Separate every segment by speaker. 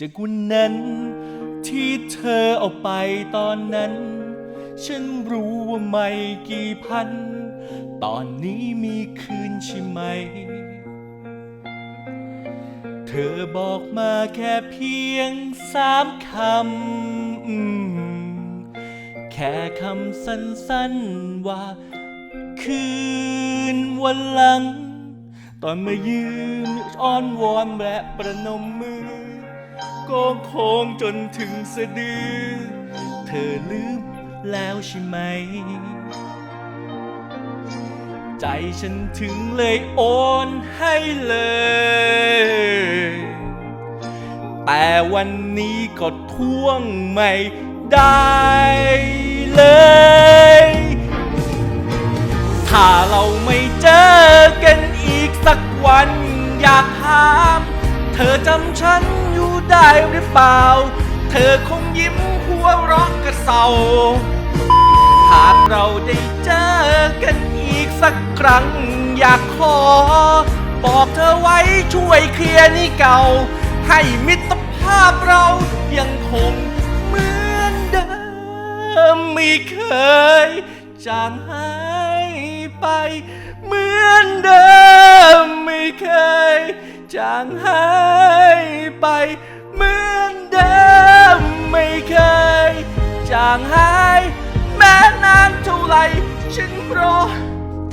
Speaker 1: จากวันนั้นที่เธอเอาไปตอนนั้น ฉันรู้ว่าไม่กี่พัน ตอนนี้มีคืนใช่ไหม เธอบอกมาแค่เพียงสามคำ แค่คำสั้นๆว่า คืนวันหลัง ตอนมายืนอ้อนวอนและประนมมือ โก้งโค้งจนถึงสะดือ เธอลืมแล้วใช่ไหม ใจฉันถึงเลยโอนให้เลย แต่วันนี้ก็ท่วงไม่ได้เลยถ้าเราไม่เจอกันอีกสักวันอยากถาม เธอจำฉัน ได้หรือเปล่า เธอคงยิ้มหัวเรักกระเซาหากเราได้เจอกันอีกสักครั้ง อยากขอ บอกเธอไว้ช่วยเคลียร์นี่เก่า ให้มิตรภาพเรายังคงเหมือนเดิมไม่เคยจางหายไปเหมือนเดิมไม่เคยจางหายางหาย แม้นานเท่าไหรฉันรอ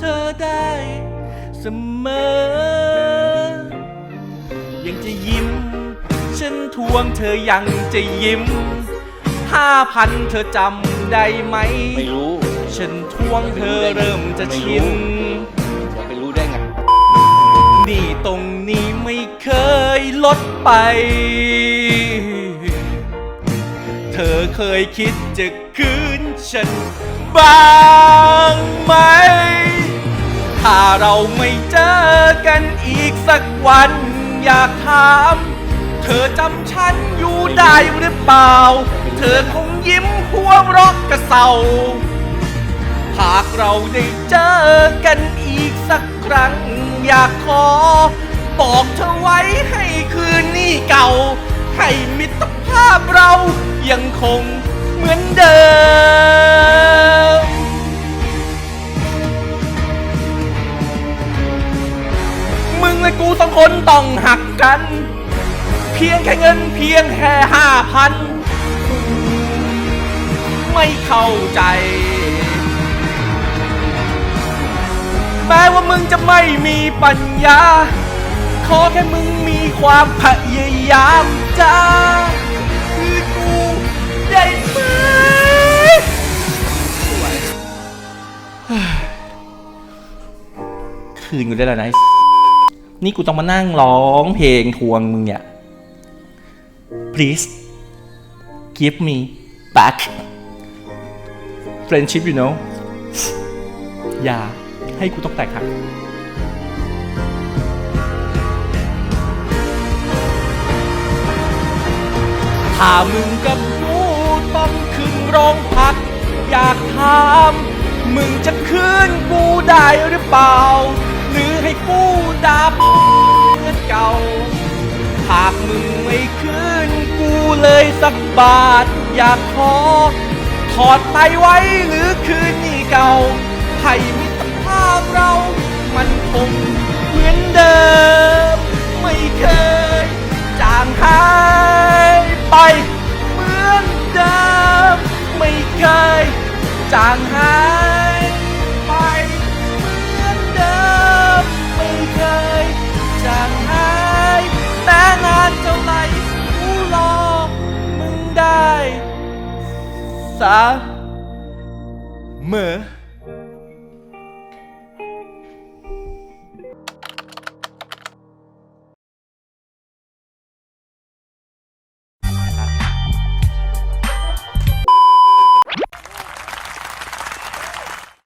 Speaker 1: เธอได้เสมอ ยังจะยิ้ม ฉันทวงเธอยังจะยิ้มห้าพันเธอจำได้ไหม
Speaker 2: ไม่รู้
Speaker 1: ฉันทวงเธอเริ่มจะชิน
Speaker 2: จะไปรู้ได้ไง
Speaker 1: นี่ตรงนี้ไม่เคยลดไป เธอเคยคิดจะคืนฉันบ้างไหม ถ้าเราไม่เจอกันอีกสักวันอยากถาม เธอจำฉันอยู่ได้หรือเปล่า เธอคงยิ้มหัวรอกกระเซาหากเราได้เจอกันอีกสักครั้งอยากขอ บอกเธอไว้ให้คืนนี้เก่า ให้มิตรภาพเรายังคงเหมือนเดิม มึงและกูสองคนต้องหักกัน เพียงแค่เงินเพียงแค่ห้าพัน ไม่เข้าใจ แม้ว่ามึงจะไม่มีปัญญา ขอแค่มึงมีความพยายามจะคือกูได้ไหมคืนกูได้แล้วนะนี่กูต้องมานั่งร้องเพลงทวงมึงเนี่ย please give me back friendship you know อย่าให้กูต้องแตกหัก ถ้ามึงกับกูต้องขึ้นโรงพัก อยากถามมึงจะคืนกูได้หรือเปล่า หรือให้กูด่าเหมือนเก่า หากมึงไม่คืนกูเลยสักบาท อยากขอ ถอดไปไว้หรือคืนนี่เก่าให้มิตรภาพเรา มันคงเหมือนเดิม ไม่เคยจางหาย ไปเหมือนเดิมไม่เคยจางหายไปเหมือนเดิมไม่เคยจางหายแต่นานเท่าไหร่กูรอมึงได้ สาเมอ